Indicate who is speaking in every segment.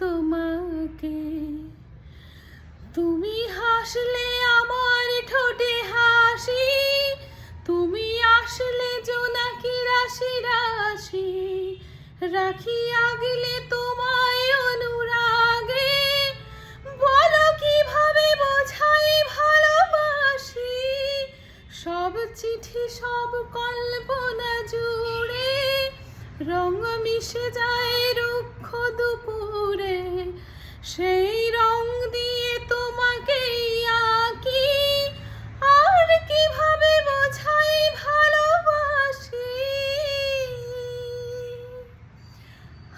Speaker 1: তোমাকে। তুমি হাসলে আমার ঠোঁটে হাসি, তুমি আসলে জোনাকি রাশি রাশি, রাখি আগলে তোমায় অনুরাগে। বলো কীভাবে বোঝাই ভালোবাসি? সব চিঠি, সব কল্পনা জুড়ে রঙ মিশে যায়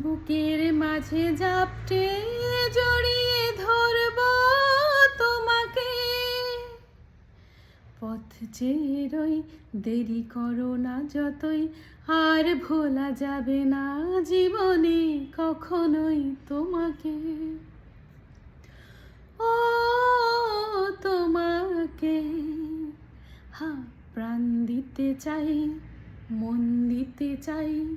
Speaker 1: বুকের মাঝে জাপটে জড়িয়ে ধরবো তোমাকে। পথ চেরোই দেরি করো না যতই, আর ভোলা যাবে না জীবনে কখনোই তোমাকে। ও তোমাকে, হা, প্রাণ দিতে চাই, মন দিতে চাই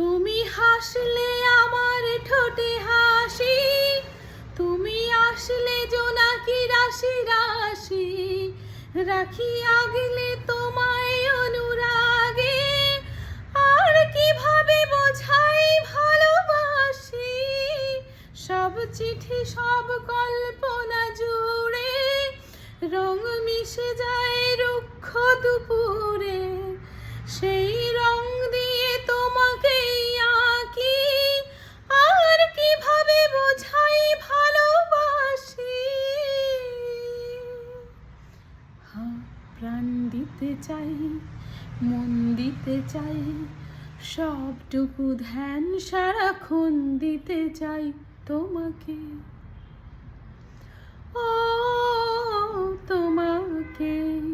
Speaker 1: তুমি হাসলে আমার ঠোঁটে হাসি, তুমি আসলে জোনাকি রাশি রাশি? রাখি আগলে তোমায় অনুরাগে, আর কীভাবে বোঝাই ভালোবাসি? সব চিঠি, সব কল্পনা জুড়ে রং মিশে যায় রুক্ষ দুপুরে। চাই মন দিতে চাই সবটুকু ধ্যান সারাক্ষণ দিতে চাই তোমাকে। ও তোমাকে।